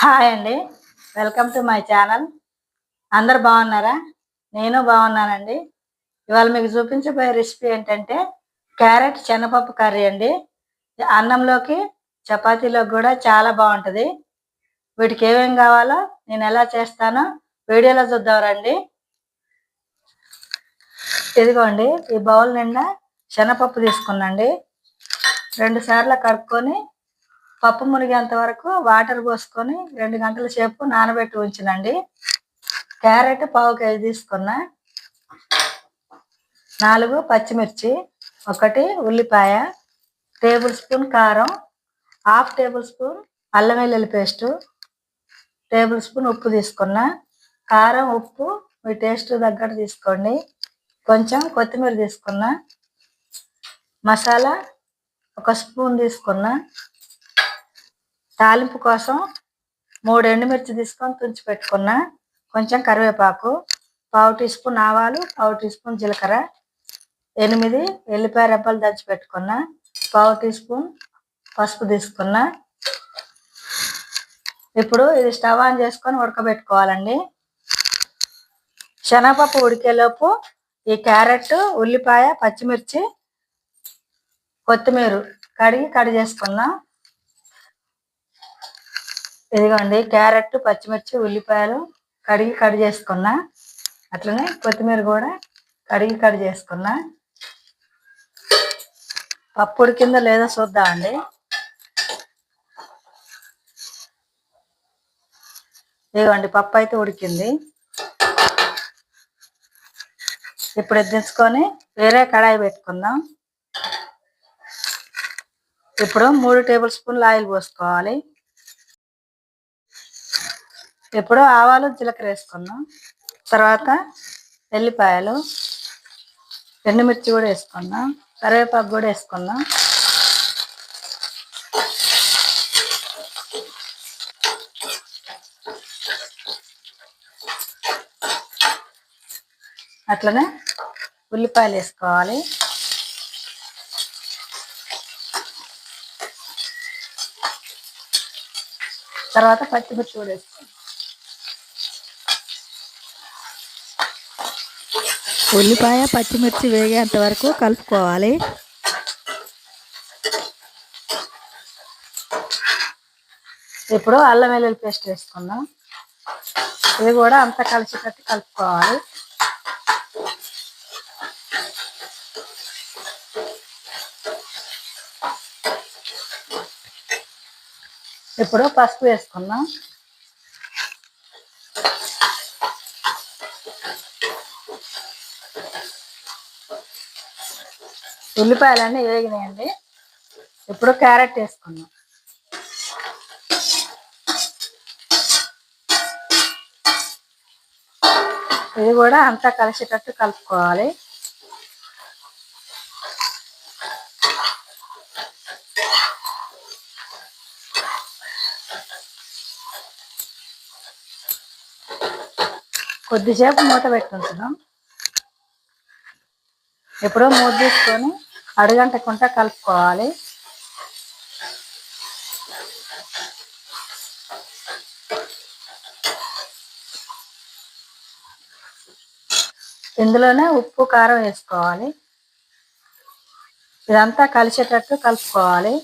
Hi అండి. Welcome to my channel అందరు బాగున్నారా? నేను బాగున్నానండి. ఇవాళ మీకు చూపించబోయే రెసిపీ ఏంటంటే క్యారెట్ శనగపప్పు కర్రీ అండి. అన్నంలోకి చపాతీలోకి కూడా చాలా బాగుంటుంది. వీటికి ఏమేమి కావాలో నేను ఎలా చేస్తానో వీడియోలో చూద్దాం రండి. ఇదిగోండి ఈ బౌల్ నిండా శనగపప్పు తీసుకున్నాండి. రెండు సార్లు కడుక్కొని పప్పు మునిగేంత వరకు వాటర్ పోసుకొని రెండు గంటల సేపు నానబెట్టి ఉంచినండి. క్యారెట్ పావు కేజీ తీసుకున్నా. నాలుగు పచ్చిమిర్చి ఒకటి ఉల్లిపాయ టేబుల్ స్పూన్ కారం హాఫ్ టేబుల్ స్పూన్ అల్లం వెల్లుల్లి పేస్టు టేబుల్ స్పూన్ ఉప్పు తీసుకున్నా. కారం ఉప్పు మీ టేస్ట్ తగ్గట్టు తీసుకోండి. కొంచెం కొత్తిమీర తీసుకున్నా. మసాలా ఒక స్పూన్ తీసుకున్నా. తాలింపు కోసం మూడు ఎండుమిర్చి తీసుకొని తుంచి పెట్టుకున్నా. కొంచెం కరివేపాకు పావు టీ స్పూన్ ఆవాలు పావు టీ స్పూన్ జీలకర్ర ఎనిమిది ఎల్లిపాయ రెబ్బలు దంచి పెట్టుకున్నా. పావు టీ స్పూన్ పసుపు తీసుకున్నా. ఇప్పుడు ఇది స్టవ్ ఆన్ చేసుకొని ఉడకబెట్టుకోవాలండి. శనగపప్పు ఉడికేలోపు ఈ క్యారెట్ ఉల్లిపాయ పచ్చిమిర్చి కొత్తిమీర కడిగి కడి చేసుకుందాం ఇదిగోండి క్యారెట్ పచ్చిమిర్చి ఉల్లిపాయలు కడిగి కడి చేసుకున్నా. అట్లనే కొత్తిమీర కూడా కడిగి కడి చేసుకున్నా. పప్పు ఉడికిందో లేదో చూద్దామండి ఇదిగోండి పప్పు అయితే ఉడికింది. ఇప్పుడు ఎద్దించుకొని వేరే కడాయి పెట్టుకుందాం. ఇప్పుడు మూడు టేబుల్ స్పూన్లు ఆయిల్ పోసుకోవాలి. ఎప్పుడో ఆవాలు జీలకర్ర వేసుకున్నాం. తర్వాత ఎల్లిపాయలు ఎండుమిర్చి కూడా వేసుకున్నాం. కరివేపాకు కూడా వేసుకున్నాం. అట్లనే ఉల్లిపాయలు వేసుకోవాలి. తర్వాత పచ్చిమిర్చి కూడా వేసుకోవాలి. ఉల్లిపాయ పచ్చిమిర్చి వేగేంత వరకు కలుపుకోవాలి. ఇప్పుడు అల్లం వెల్లుల్లి పేస్ట్ వేసుకుందాం. ఇది కూడా అంతా కలిసేటట్టు కలుపుకోవాలి. ఇప్పుడు పసుపు వేసుకుందాం. ఉల్లిపాయలన్నీ వేగినాయండి. ఇప్పుడు క్యారెట్ వేసుకున్నాం. ఇది కూడా అంతా కలిసేటట్టు కలుపుకోవాలి. కొద్దిసేపు మూత పెట్టుకుంటున్నాం. ఎప్పుడో మూత తీసుకొని అడగంటకుండా కలుపుకోవాలి. ఇందులోనే ఉప్పు కారం వేసుకోవాలి. ఇదంతా కలిసేటట్టు కలుపుకోవాలి.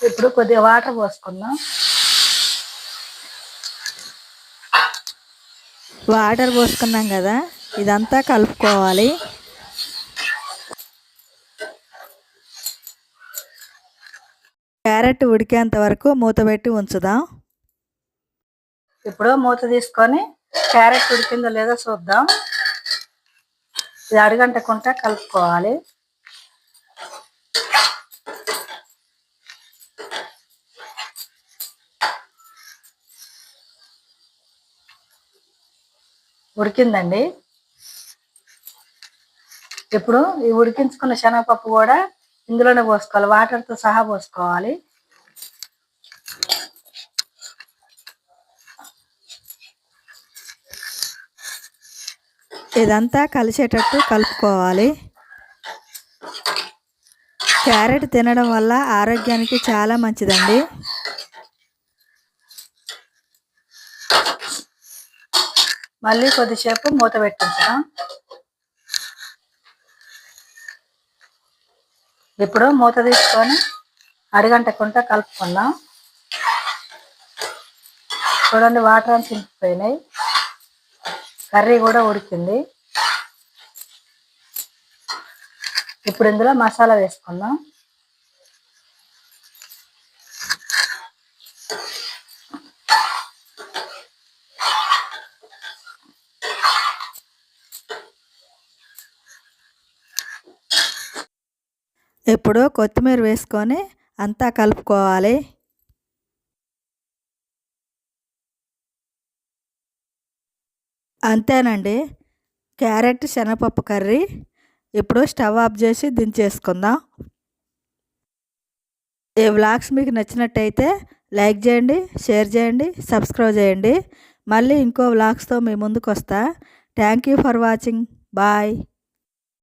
ఇప్పుడు కొద్దిగా వాటర్ పోసుకుందాం. వాటర్ పోసుకున్నాం కదా ఇదంతా కలుపుకోవాలి. క్యారెట్ ఉడికేంత వరకు మూత పెట్టి ఉంచుదాం. ఇప్పుడు మూత తీసుకొని క్యారెట్ ఉడికిందో లేదో చూద్దాం. ఇది అడుగంటకుంటా కలుపుకోవాలి. ఉడికిందండి. ఇప్పుడు ఈ ఉడికించుకున్న శనగపప్పు కూడా ఇందులోనే పోసుకోవాలి వాటర్తో సహా పోసుకోవాలి. ఇదంతా కలిసేటట్టు కలుపుకోవాలి. క్యారెట్ తినడం వల్ల ఆరోగ్యానికి చాలా మంచిదండి. మళ్ళీ కొద్దిసేపు మూత పెట్టించడం ఇప్పుడు మూత తీసుకొని అరగంటకుంట కలుపుకుందాం. చూడండి వాటర్ అని చింపిపోయినాయి కర్రీ కూడా ఉడికింది. ఇప్పుడు ఇందులో మసాలా వేసుకుందాం. ఇప్పుడు కొత్తిమీర వేసుకొని అంతా కలుపుకోవాలి. అంతేనండి. క్యారెట్ శనగపప్పు కర్రీ ఇప్పుడు స్టవ్ ఆఫ్ చేసి దించేసుకుందాం. ఈ వ్లాగ్స్ మీకు నచ్చినట్టయితే లైక్ చేయండి షేర్ చేయండి సబ్స్క్రైబ్ చేయండి. మళ్ళీ ఇంకో వ్లాగ్స్తో మీ ముందుకు వస్తా thank you for watching. Bye.